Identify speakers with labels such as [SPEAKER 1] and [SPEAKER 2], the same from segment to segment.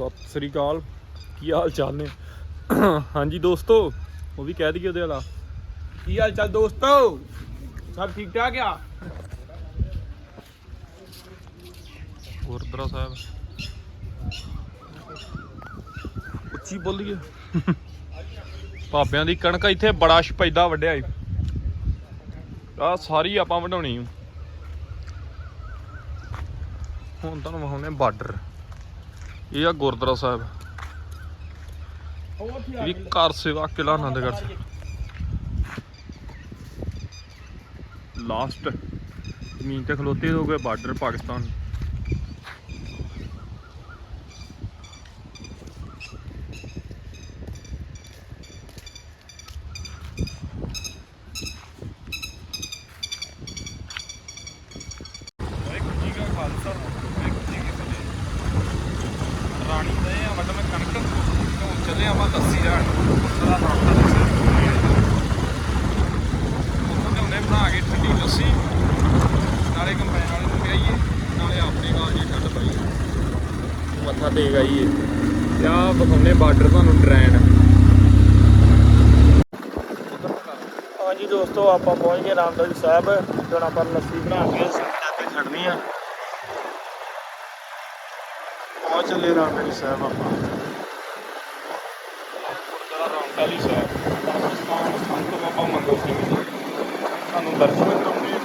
[SPEAKER 1] ਸਤਿ ਸ੍ਰੀ ਅਕਾਲ। ਕੀ ਹਾਲ ਚਾਲ ਨੇ? ਹਾਂਜੀ ਦੋਸਤੋ ਉਹ ਵੀ ਕਹਿ ਦਈਏ ਉਹਦੇ ਵਾਲਾ।
[SPEAKER 2] ਕੀ ਹਾਲ ਚਾਲ ਦੋਸਤੋ? ਸਭ ਠੀਕ ਠਾਕ ਆ?
[SPEAKER 1] ਗੁਰਦੁਆਰਾ ਸਾਹਿਬ। ਉੱਚੀ ਬੋਲੀਏ। ਭਾਬਿਆਂ ਦੀ ਕਣਕ ਇੱਥੇ ਬੜਾ ਸ਼ਪੈਦਾ ਵੱਢਿਆ ਈ। ਆ ਸਾਰੀ ਆਪਾਂ ਵਢਾਉਣੀ। ਹੁਣ ਤੁਹਾਨੂੰ ਵਿਖਾਉਂਦੇ ਬਾਰਡਰ। ਇਹ ਆ ਗੁਰਦੁਆਰਾ ਸਾਹਿਬ। ਇਹ ਵੀ ਕਾਰ ਸੇਵਾ ਕਿਲਾ ਆਨੰਦਗੜ੍ਹ ਸਾਹਿਬ। ਲਾਸਟ ਜ਼ਮੀਨ ਤੇ ਖਲੋਤੇ ਹੋ ਗਏ ਬਾਰਡਰ ਪਾਕਿਸਤਾਨ ਵਾਹਿਗੁਰੂ ਜੀ ਕਾ ਖਾਲਸਾ ਵਾਹਿਗੁਰੂ ਜੀ ਕੀ ਫਤਿਹ ਰਾਣੀ ਦੇ ਆ ਵੱਡਾ ਮੈਂ ਕਣਕ ਹੁਣ ਚੱਲੇ ਆਪਾਂ ਲੱਸੀ ਜਾਣ ਸਾਰਾ ਨਾਮ ਦਾ ਦੱਸਿਆ ਉੱਥੋਂ ਉਹਨੇ ਬਣਾ ਕੇ ਠੰਡੀ ਲੱਸੀ ਨਾਲੇ ਕੰਪੈਨ ਵਾਲੇ ਨੂੰ ਪਿਆਈਏ ਨਾਲੇ ਆਪਣੇ ਘਰ ਜੀ ਠੰਡ ਪਈ ਮੱਥਾ ਟੇਕ ਆਈਏ ਤੇ ਆ ਬਖਾਉਨੇ ਬਾਰਡਰ ਤੁਹਾਨੂੰ ਟ੍ਰੈਨ
[SPEAKER 2] ਹਾਂਜੀ ਦੋਸਤੋ ਆਪਾਂ ਪਹੁੰਚ ਗਏ ਰਾਮਦਲ ਸਾਹਿਬ ਹੁਣ ਆਪਾਂ ਲੱਸੀ ਬਣਾ ਕੇ ਸਿੰਗਾਂ ਤੇ ਛੱਡਣੀ ਆ। ਪਹੁੰਚ ਚੱਲੇ ਰਾਮਦਲ ਸਾਹਿਬ ਆਪਾਂ। ਗੁਰਦੁਆਰਾ ਸਾਹਿਬ ਪਾਕਿਸਤਾਨ ਸੰਤ ਬਾਬਾ ਮੰਗਲ ਸਿੰਘ ਜੀ। ਸਾਨੂੰ ਦਰਸ਼ਨ ਕਰਾਉਣੇ ਆ।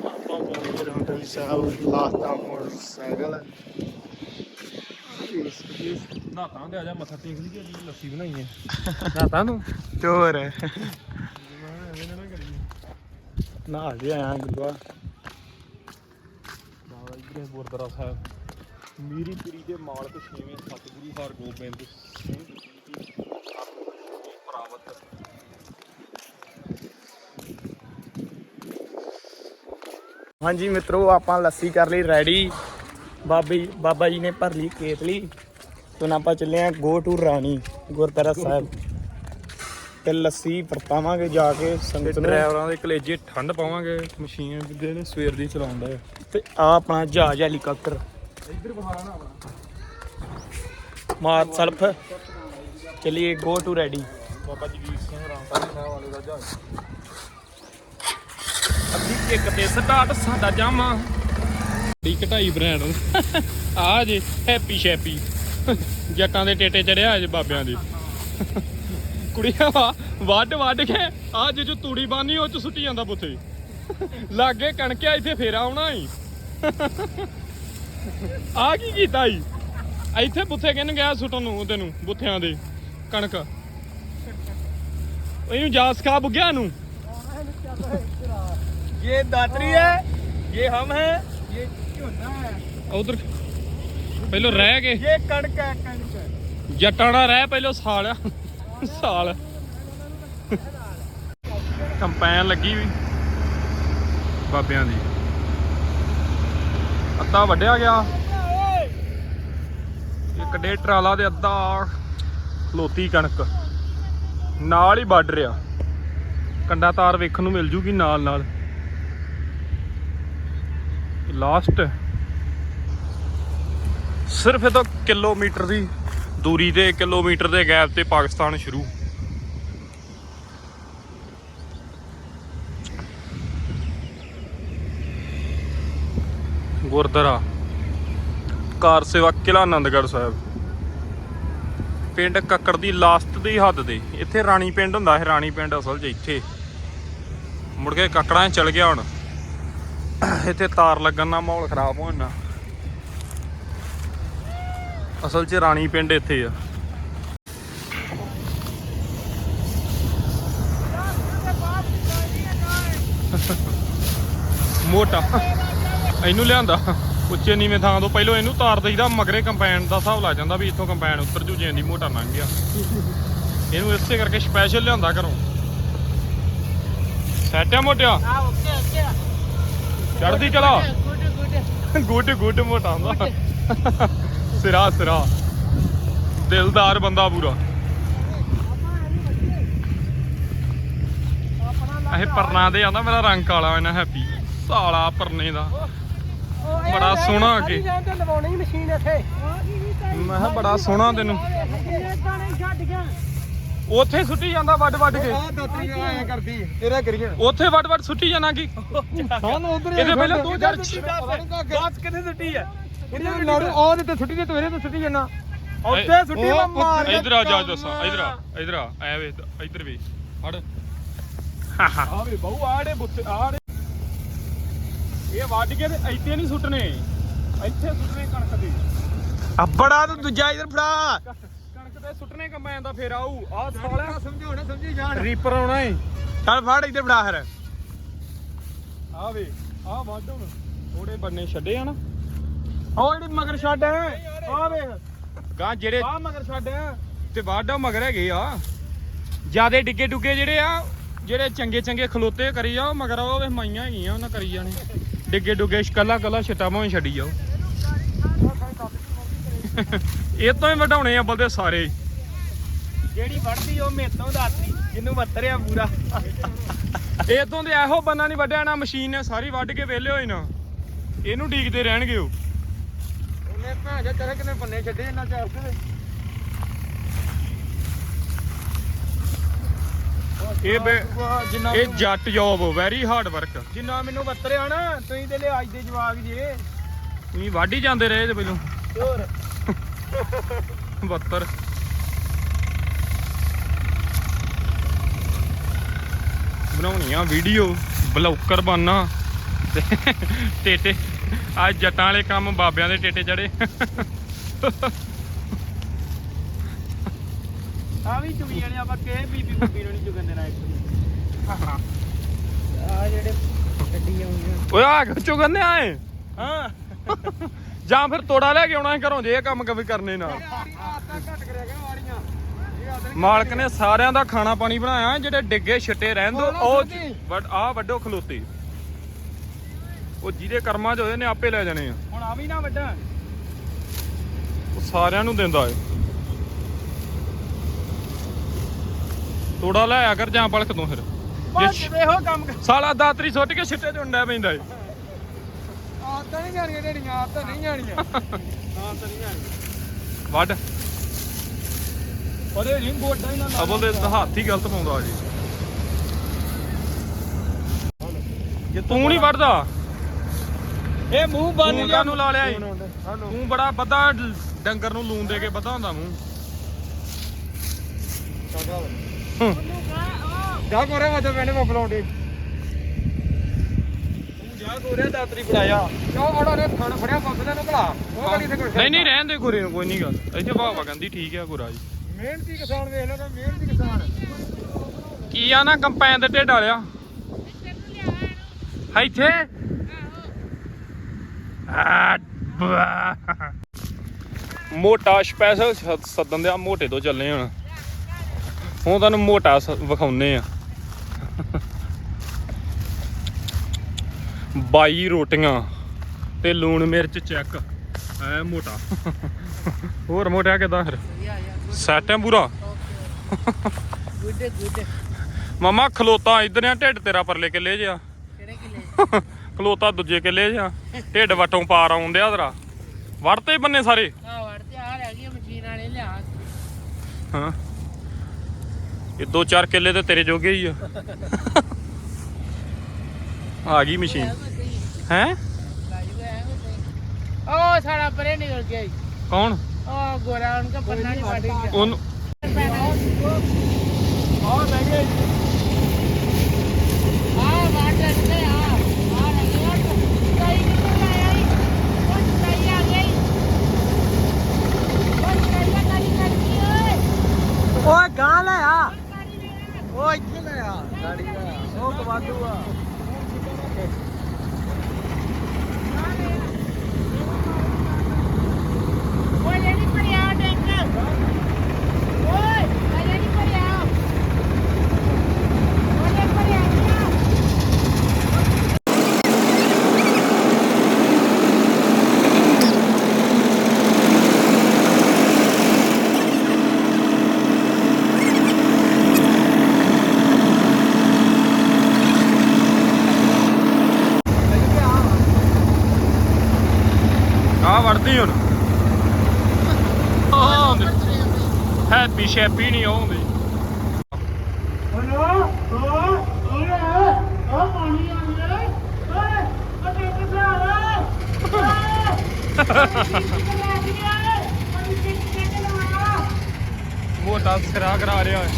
[SPEAKER 2] ਆਪਾਂ ਪਹੁੰਚ ਲਾਸਟ ਮੋਟਰਸਾਈਕਲ ਇਸ ਇਸ
[SPEAKER 1] ਨਾਤਾਂ ਤੇ ਆ ਜਾ ਮੱਥਾ ਟੇਕ ਲਈਏ ਜੀ ਲੱਸੀ ਬਣਾਈ ਹੈ
[SPEAKER 2] ਨਾਤਾ ਨੂੰ ਚੋਰ
[SPEAKER 1] ਨਾ
[SPEAKER 2] ਨਾ ਜੀ ਆਇਆ ਗੁਰੂਆ
[SPEAKER 1] ਬਾਬਾ ਜੀ ਗੁਰਦੁਆਰਾ ਸਾਹਿਬ ਮੀਰੀ ਪੀਰੀ ਦੇ ਮਾਲਕ ਛੇਵੇਂ ਸਤਿਗੁਰੂ ਹਰਗੋਬਿੰਦ ਸਿੰਘ ਜੀ ਦੀ ਪ੍ਰਾਪਤ
[SPEAKER 2] ਹਾਂਜੀ ਮਿੱਤਰੋ ਆਪਾਂ ਲੱਸੀ ਕਰ ਲਈ ਰੈਡੀ ਬਾਬੀ ਬਾਬਾ ਜੀ ਨੇ ਭਰ ਲਈ ਕੇਤਲੀ। ਤੇ ਹੁਣ ਆਪਾਂ ਚੱਲੇ ਆ ਗੋ ਟੂ ਰਾਣੀ ਗੁਰਦੁਆਰਾ ਸਾਹਿਬ। ਤੇ ਲੱਸੀ ਵਰਤਾਵਾਂਗੇ ਜਾ ਕੇ ਸੰਗਤ ਨੂੰ।
[SPEAKER 1] ਡਰਾਈਵਰਾਂ ਦੇ ਕਲੇਜੇ ਠੰਡ ਪਾਵਾਂਗੇ ਮਸ਼ੀਨ ਦੇ ਨੇ ਸਵੇਰ ਦੀ ਚਲਾਉਂਦਾ
[SPEAKER 2] ਤੇ ਆ ਆਪਣਾ ਜਹਾਜ਼ ਹੈਲੀਕਾਪਟਰ।
[SPEAKER 1] ਇੱਧਰ ਬਹਾਰਾ ਨਾ ਆਪਣਾ।
[SPEAKER 2] ਮਾਰ ਸਲਫ। ਚਲਿਏ go to ready.
[SPEAKER 1] Baba Jagir Singh Rampal Sahib ਵਾਲੇ ਦਾ ਜਹਾਜ਼।
[SPEAKER 2] ਅੱਧੀ ਇੱਕ ਤੇ ਸਟਾਰਟ ਸਾਡਾ ਜਾਮਾ।
[SPEAKER 1] ਡੀ ਘਟਾਈ ਬ੍ਰਾਂਡ। ਆ ਜੇ, ਹੈਪੀ ਸ਼ੈਪੀ। ਜੱਟਾਂ ਦੇ ਟੇਟੇ ਚੜਿਆ ਅੱਜ ਬਾਬਿਆਂ ਦੇ। ਕੁੜੀਆਂ ਵੱਡ ਵੱਡ ਕੇ ਆ ਜੇ ਜੋ ਤੂੜੀ ਬਾਨੀ, ਉਹ ਚ ਸੁੱਟੀ ਜਾਂਦਾ ਬੁੱਥੇ ਲਾਗੇ ਕਣਕਿਆ ਇੱਥੇ ਫੇਰਾ ਆਉਣਾ ਹੀ ਆ ਕੀ ਕੀਤਾ ਈ? ਇੱਥੇ ਬੁੱਥੇ ਕਿਹਨ ਗਿਆ ਸੁੱਟਣ ਨੂੰ ਤੈਨੂੰ ਬੁੱਥਿਆਂ ਦੇ, ਕਣਕ। ਇਹਨੂੰ ਜਾ ਸਿਖਾ ਬੁੱਗਿਆ ਨੂੰ
[SPEAKER 2] ये दात्री है ये हम हैं ये झोना है
[SPEAKER 1] ਉਧਰ ਪਹਿਲਾਂ ਰਹਿ ਗਏ
[SPEAKER 2] ये कणक है कणक
[SPEAKER 1] ਜੱਟਾਂ ਦਾ ਰਹਿ ਪਹਿਲੋ ਸਾਲ ਆ ਸਾਲ ਕੰਪੈਨ ਲੱਗੀ ਵੀ ਬਾਬਿਆਂ ਦੀ ਅੱਧਾ ਵੱਢਿਆ ਗਿਆ ਇੱਕ ਡੇ ਟਰਾਲਾ ਦੇ ਅੱਧਾ ਖਲੋਤੀ ਕਣਕ ਨਾਲ ਹੀ ਵੱਢ ਰਿਆ ਕੰਡਾ ਤਾਰ ਵੇਖਣ ਨੂੰ ਮਿਲ ਜੂਗੀ ਨਾਲ ਨਾਲ ਲਾਸਟ ਸਿਰਫ ਇਹ ਤਾਂ ਕਿਲੋਮੀਟਰ ਦੀ ਦੂਰੀ ਤੇ, ਕਿਲੋਮੀਟਰ ਦੇ ਗੈਪ ਤੇ ਪਾਕਿਸਤਾਨ ਸ਼ੁਰੂ। ਗੁਰਦੁਆਰਾ, ਕਾਰ ਸੇਵਾ ਕਿਲਾ ਆਨੰਦਗੜ੍ਹ ਸਾਹਿਬ। ਪਿੰਡ ਕੱਕੜ ਦੀ ਲਾਸਟ ਦੀ ਹੱਦ ਦੇ ਇੱਥੇ ਰਾਣੀ ਪਿੰਡ ਹੁੰਦਾ ਹੈ ਰਾਣੀ ਪਿੰਡ ਅਸਲ 'ਚ ਇੱਥੇ। ਮੁੜ ਕੇ ਕੱਕੜਾਂ 'ਚ ਚਲ ਗਿਆ ਹੁਣ। ਇੱਥੇ ਤਾਰ ਲੱਗਣ ਨਾਲ ਮਾਹੌਲ ਖਰਾਬ ਹੋ ਜਾਣਾ ਅਸਲ 'ਚ ਰਾਣੀ ਪਿੰਡ ਇੱਥੇ ਆ। ਮੋਟਾ। ਇਹਨੂੰ ਲਿਆਂਦਾ। ਉੱਚੇ ਨੀਵੇਂ ਥਾਂ ਤੋਂ ਪਹਿਲਾਂ ਇਹਨੂੰ ਤਾਰ ਦਈਦਾ ਮਗਰੇ ਕੰਪੈਨ ਦਾ ਹਿਸਾਬ ਲੱਗ ਜਾਂਦਾ ਵੀ ਇੱਥੋਂ ਕੰਪੈਨ ਉੱਤਰ ਜੂ ਜੇ ਦੀ ਮੋਟਾ ਲੰਘ ਗਿਆ। ਇਹਨੂੰ ਇਸੇ ਕਰਕੇ ਸਪੈਸ਼ਲ ਲਿਆਂਦਾ ਘਰੋਂ। ਸੈਟ ਆ ਮੋਟਿਆ?
[SPEAKER 2] Ah, okay, okay.
[SPEAKER 1] ਚੜਦੀ ਚਲਾ.
[SPEAKER 2] Good good.
[SPEAKER 1] ਮੋਟਾ ਹੁੰਦਾ। ਸਿਰਾ ਸਿਰਾ। ਦਿਲਦਾਰ ਬੰਦਾ ਪੂਰਾ। ਇਹ ਪਰਨਾ ਦੇ ਆਂਦਾ ਮੇਰਾ ਰੰਗ ਕਾਲਾ ਇਹਨਾਂ ਹੈਪੀ ਸਾਲਾ ਪਰਨੇ ਦਾ। ਬੜਾ ਸੋਹਣਾ
[SPEAKER 2] ਇੱਥੇ।
[SPEAKER 1] ਮੈਂ ਬੜਾ ਸੋਹਣਾ ਤੈਨੂੰ। ਉੱਥੇ ਸੁੱਟੀ ਜਾਂਦਾ ਵੱਡ ਵੱਡ ਕੇ।
[SPEAKER 2] ਆਹ ਦਾਤਰੀ ਆਇਆ ਕਰਦੀ ਇਹਦਾ ਕਰੀਏ।
[SPEAKER 1] ਉੱਥੇ ਵੱਡ ਵੱਡ ਸੁੱਟੀ ਜਾਣਾ ਕੀ?
[SPEAKER 2] ਸਾਨੂੰ ਉਧਰ
[SPEAKER 1] ਇਹਦੇ ਪਹਿਲਾਂ ਦੋ ਹਜ਼ਾਰ
[SPEAKER 2] ਗਾਸ ਕਿੱਥੇ ਸੁੱਟੀ ਹੈ ਇਹਦੇ ਲੜੂ ਉਹ ਤੇ ਸੁੱਟੀ ਤੇ ਤਵੇਰੇ ਤੇ ਸੁੱਟੀ ਜੰਨਾ ਉੱਥੇ ਸੁੱਟੀ ਮਾਰ
[SPEAKER 1] ਇਧਰ ਆ ਜਾ ਦੱਸਾਂ। ਇਧਰ ਆ ਇਧਰ ਆ। ਐ ਵੇ ਇਧਰ ਵੀ ਫੜ।
[SPEAKER 2] ਆਵੇ ਬਹੁ ਆੜੇ ਬੁੱਤ ਆੜੇ
[SPEAKER 1] ਇਹ ਵੱਢ ਕੇ ਤੇ ਇੱਥੇ ਨਹੀਂ ਸੁੱਟਨੇ ਇੱਥੇ ਸੁੱਟਨੇ ਕਣਕ ਦੇ।
[SPEAKER 2] ਅੱਬੜਾ ਤੂੰ ਦੂਜਾ ਇਧਰ ਫੜਾ।
[SPEAKER 1] ਕਣਕ ਦੇ ਸੁੱਟਨੇ ਕੰਬਾਈਨ ਦਾ ਫੇਰ ਆਊ ਆਹ ਸਾਲਿਆ
[SPEAKER 2] ਸਮਝਾਉਣਾ ਸਮਝੀ ਜਾਣ
[SPEAKER 1] ਰੀਪਰ ਆਉਣਾ ਏ
[SPEAKER 2] ਚੱਲ ਫੜ ਇੱਧਰ ਫੜਾ ਫਿਰ
[SPEAKER 1] ਆ ਵੇ ਆ ਵੱਢ ਹੁਣ ਥੋੜੇ ਬੰਨੇ ਛੱਡੇ ਆ ਨਾ
[SPEAKER 2] ਉਹ ਜਿਹੜੀ ਮਗਰ ਛੱਡ ਆ ਵੇਖ
[SPEAKER 1] ਗਾਂ ਜਿਹੜੇ
[SPEAKER 2] ਆ ਮਗਰ ਛੱਡ
[SPEAKER 1] ਤੇ ਵਾਢਾ ਮਗਰ ਹੈਗੇ ਆ ਜਿਆਦੇ ਡਿੱਗੇ ਡੁੱਗੇ ਜਿਹੜੇ ਆ ਜਿਹੜੇ ਚੰਗੇ ਚੰਗੇ ਖਲੋਤੇ ਕਰੀ ਜਾਓ ਮਗਰ ਉਹ ਵੇ ਮਾਈਆਂ ਹੈਗੀਆਂ ਉਹਨਾਂ ਕਰੀ ਜਾਣੇ ਡਿੱਗੇ ਡੁੱਗੇ ਕੱਲਾ ਕੱਲਾ ਛਿੱਟਾ ਭਾਵੇਂ ਛੱਡੀ ਜਾਓ ਇਹ ਤੋਂ ਹੀ ਵਢਾਉਣੇ ਆ ਬਲਦੇ ਸਾਰੇ
[SPEAKER 2] ਜਿਹੜੀ ਵੜਦੀ ਉਹ ਮੇਤੋਂ ਦਾਤਰੀ ਜਿੰਨੂੰ ਮੱਤਰਿਆ ਪੂਰਾ।
[SPEAKER 1] ਇਹ ਤੋਂ ਦੇ ਇਹੋ ਬੰਨਾ ਨਹੀਂ ਵੱਢਿਆ ਨਾ ਮਸ਼ੀਨ ਨੇ ਸਾਰੀ ਵੱਢ ਕੇ ਵਿਹਲੇ ਹੋਏ ਨਾ। ਇਹਨੂੰ ਡੀਕਦੇ ਰਹਿਣਗੇ ਉਹ।
[SPEAKER 2] ਉਹਨੇ ਭਾਂ ਜਾ ਤੇਰੇ ਕਿਨੇ ਬੰਨੇ ਛੱਡੇ ਇਹਨਾਂ ਚਾਰ ਤੇ
[SPEAKER 1] ਇਹ ਬੇ- ਇਹ ਜੱਟ ਜੌਬ ਵੈਰੀ ਹਾਰਡ ਵਰਕ
[SPEAKER 2] ਜਿੰਨਾ ਮੈਨੂੰ ਵਰਤਰਿਆ ਨਾ ਤੁਸੀਂ ਤੇ ਲਿਆਜ ਦੇ ਜਵਾਗ ਜੇ।
[SPEAKER 1] ਤੁਸੀਂ ਵੱਢ ਜਾਂਦੇ ਰਹੇ ਤੇ ਪਹਿਲੋਂ।
[SPEAKER 2] ਹੋਰ?
[SPEAKER 1] 72 ਬਣਾਉਣੀ ਆ ਵੀਡੀਓ ਬਲੌਕਰ ਬਣਨਾ ਟੇਟੇ ਅੱਜ ਜੱਟਾਂ ਵਾਲੇ ਕੰਮ ਬਾਬਿਆਂ ਦੇ ਟੇਟੇ ਚੜੇ
[SPEAKER 2] ਆ ਵੀ ਚੁਗੀਆਂ ਨੇ ਆਪਾਂ ਕੇ ਬੀਬੀ ਬੀਬੀ ਨੂੰ ਨਹੀਂ ਚੁਗਣ ਦੇਣਾ ਇੱਕ ਆ ਜਿਹੜੇ ਗੱਡੀਆਂ ਆਉਂਦੀਆਂ।
[SPEAKER 1] ਓਏ ਆ ਕਿਉਂ ਕਹਿੰਦੇ ਆਏ
[SPEAKER 2] ਹਾਂ।
[SPEAKER 1] ਜਾਂ ਫਿਰ ਤੋੜਾ ਲੈ ਕੇ ਆਉਣਾ ਸੀ ਘਰੋਂ ਜੇ ਇਹ ਕੰਮ ਕਦੇ ਕਰਨੇ ਨਾ। ਮਾਲਕ ਨੇ ਸਾਰਿਆਂ ਦਾ ਖਾਣਾ ਪਾਣੀ ਬਣਾਇਆ ਜਿਹੜੇ ਡਿੱਗੇ ਛਿੱਟੇ ਰਹਿਣ ਦੋ ਉਹ। ਬਟ ਆ ਵੱਡੋ ਖਲੋਤੇ। ਉਹ ਜਿਹਦੇ ਕਰਮਾਂ 'ਚ ਹੋਏ ਨੇ ਆਪੇ ਲੈ ਜਾਣੇ ਆ।
[SPEAKER 2] ਹੁਣ ਆ ਵੀ ਨਾ ਵੱਡਾ
[SPEAKER 1] ਉਹ ਸਾਰਿਆਂ ਨੂੰ ਦਿੰਦਾ ਏ। ਤੋੜਾ ਲੈ ਆ ਕਰ ਜਾਂ ਪਲਕ ਤੋਂ ਫਿਰ।
[SPEAKER 2] ਬਸ ਕੰਮ
[SPEAKER 1] ਸਾਲਾ ਦਾਤਰੀ ਸੁੱਟ ਕੇ ਛਿੱਟੇ ਚੁੰਡਾ ਪੈਂਦਾ ਏ।
[SPEAKER 2] ਆਤਾਂ ਨਹੀਂ ਜਾਣੀਆਂ ਜਿਹੜੀਆਂ ਆਤਾਂ ਨਹੀਂ ਜਾਣੀਆਂ। ਆਤਾਂ ਨਹੀਂ ਜਾਣੀਆਂ।
[SPEAKER 1] ਵੱਡ
[SPEAKER 2] ਉਹਦੇ ਨਹੀਂ ਗੋਡਾ ਹੀ ਨਾ ਲਾ
[SPEAKER 1] ਅਬਲ ਦੇ ਹੱਥ ਹੀ ਗਲਤ ਪਾਉਂਦਾ ਜੀ। ਜੇ ਤੂੰ ਨਹੀਂ ਵੱਢਦਾ।
[SPEAKER 2] ਇਹ ਮੂੰਹ ਬੰਨ
[SPEAKER 1] ਤੂੰ ਕਾਹਨੂੰ ਲਾ ਲਿਆ ਈ? ਤੂੰ ਬੜਾ ਬੱਧਾ ਡੰਗਰ ਨੂੰ ਲੂਣ ਦੇ ਕੇ ਬੱਧਾ ਹੁੰਦਾ ਮੂੰਹ।
[SPEAKER 2] ਜਾ। ਕੋਰੇ ਮਤੇ ਮੈਨੇ ਕੋ ਦਾਤਰੀ ਫੜਾਇਆ। ਕਿਉਂ ਨੇ ਫੜਿਆ ਨੂੰ ਭਲਾ? ਉਹ ਗਲੀ
[SPEAKER 1] ਨਹੀਂ ਨਹੀਂ ਰਹਿਣ ਦੇ ਗੁਰੇ ਨੂੰ ਕੋਈ ਨਹੀਂ ਗੱਲ। ਇੱਥੇ ਭਾਵਾ ਕਹਿੰਦੀ ਠੀਕ ਹੈ ਗੁਰਾ ਜੀ।
[SPEAKER 2] ਮਿਹਨਤੀ ਕਿਸਾਨ ਵੇਖ ਲੈ ਤਾਂ ਮਿਹਨਤੀ ਕਿਸਾਨ।
[SPEAKER 1] ਕੀ ਆ ਨਾ ਕੰਪੈਨ ਦੇ ਢਿੱਡ ਵਾਲਿਆ। ਇੱਥੇ? ਆ। ਮੋਟਾ ਸਪੈਸ਼ਲ ਸੱਦਣ ਦਿਆ ਮੋਟੇ ਤੋਂ ਚੱਲੇ ਹੁਣ। ਹੁਣ ਤੁਹਾਨੂੰ ਮੋਟਾ ਵਿਖਾਉਨੇ ਆ। 22 ਰੋਟੀਆਂ ਤੇ ਲੂਣ ਮਿਰਚ ਚੈੱਕ ਐ ਮੋਟਾ। ਹੋਰ ਮੋਟਾ ਕਿਦਾਂ ਫਿਰ? ਸੈਟ ਹੈ ਪੂਰਾ?
[SPEAKER 3] Good good.
[SPEAKER 1] ਮਮਾ ਖਲੋਤਾ ਇਧਰ ਆ ਢਿੱਡ ਤੇਰਾ ਪਰਲੇ ਕਿੱਲੇ ਜਿਆ
[SPEAKER 3] ਕਿਹੜੇ ਕਿਲੇ?
[SPEAKER 1] ਖਲੋਤਾ ਦੂਜੇ ਕਿੱਲੇ ਜਿਆ ਢਿੱਡ ਵਟੋਂ ਪਾਰ ਆਉਂਦਿਆ ਤੇਰਾ। ਵੜਤੇ ਬੰਨੇ ਸਾਰੇ?
[SPEAKER 3] ਆ ਵੜ ਤੇ ਆ ਰਹਿ ਗਈ ਆ ਮਸ਼ੀਨ ਵਾਲੇ ਲਿਆ।
[SPEAKER 1] ਹਾਂ। ਇਹ ਦੋ ਚਾਰ ਕਿੱਲੇ ਤੇ ਤੇਰੇ ਜੋਗੇ ਹੀ ਆ। ਆ ਗਈ ਮਸ਼ੀਨ। ਹੈ?
[SPEAKER 3] ਉਹ ਸਾਡਾ ਪਰੇ ਨਿਕਲ ਗਿਆ ਈ।
[SPEAKER 1] ਕੌਣ?
[SPEAKER 3] ਉਹ ਗੋਰਾ ਉਹਨਾਂ ਦਾ ਪੰਨਾ ਨਹੀਂ ਗਿਆ।
[SPEAKER 1] ਉਹਨੂੰ
[SPEAKER 2] ਆ ਲੈ ਗਏ
[SPEAKER 3] ਆ ਵਾਟ ਰੱਖੇ ਆ। ਆ ਲੱਗੇ ਆ। ਕਈ ਕਿੱਥੇ ਆਇਆ ਈ ਉਹ ਕਈ ਆ ਗਈ। ਉਹ ਕਈ ਆ ਕਈ ਕਰਦੀ ਓਏ
[SPEAKER 2] ਓਏ ਗਾਂ ਲੈ ਆ। ਉਹ ਇੱਥੇ ਲੈ ਆ। ਗਾੜੀ ਦਾ ਉਹ ਕਵਾਦੂ ਆ
[SPEAKER 3] ਓਏ ਲੈ ਨਹੀਂ ਪੜਿਆ ਟੈਂਕ ਓਏ ਲੈ ਨਹੀਂ ਪੜਿਆ ਓਏ ਪੜਿਆ
[SPEAKER 1] ਆ ਵੜਦੀ ਹੁਣ ਹੈਪੀ ਸ਼ੈਪੀ ਨਹੀਂ ਆਉਂਦੀ। ਮੋਟਾ ਸਿਰਾ ਕਰਾ ਰਿਹਾ ਹੈ।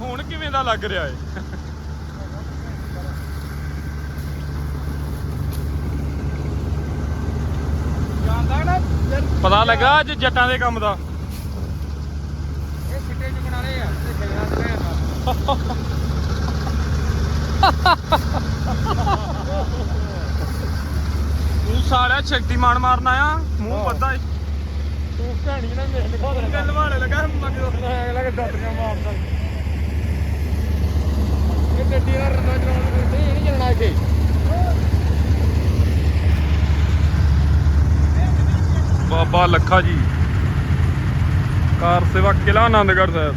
[SPEAKER 1] ਹੁਣ ਕਿਵੇਂ ਦਾ ਲੱਗ ਰਿਹਾ
[SPEAKER 2] ਜਾਂਦਾ ਨਾ
[SPEAKER 1] ਪਤਾ ਲੱਗਾ ਅੱਜ ਜੱਟਾਂ ਦੇ ਕੰਮ ਦਾ।
[SPEAKER 2] ਇਹ ਸਿੱਟੇ ਚ ਬਣਾ ਲਏ ਆ ਤੇ ਜਗ੍ਹਾ ਤੇ ਲੈਣ
[SPEAKER 1] ਤੂੰ ਸਾਲਿਆ ਸ਼ਕਤੀਮਾਨ ਮਾਰਨ ਆਇਆ ਮੂੰਹ ਬੱਦਾ ਏ।
[SPEAKER 2] ਤੂੰ ਕਹਾਣੀ ਨਾ ਮੇਰੇ ਦੇ
[SPEAKER 1] ਗੱਲ ਵਾਲੇ ਲਗਾ ਮਗਰੋਂ।
[SPEAKER 2] ਲੱਗ ਲੱਗ ਦਾਤਰੀਆਂ ਮਾਰਦਾ ਇਹ ਗੱਡੀ ਦਾ ਰੰਨਾ ਚਲਾਉਣ ਦੇ ਤੇ ਨਹੀਂ ਚੱਲਣਾ ਇੱਥੇ
[SPEAKER 1] ਬਾਬਾ ਲੱਖਾ ਜੀ। ਕਾਰ ਸੇਵਾ ਕਿਲਾ ਆਨੰਦਗੜ੍ਹ ਸਾਹਿਬ।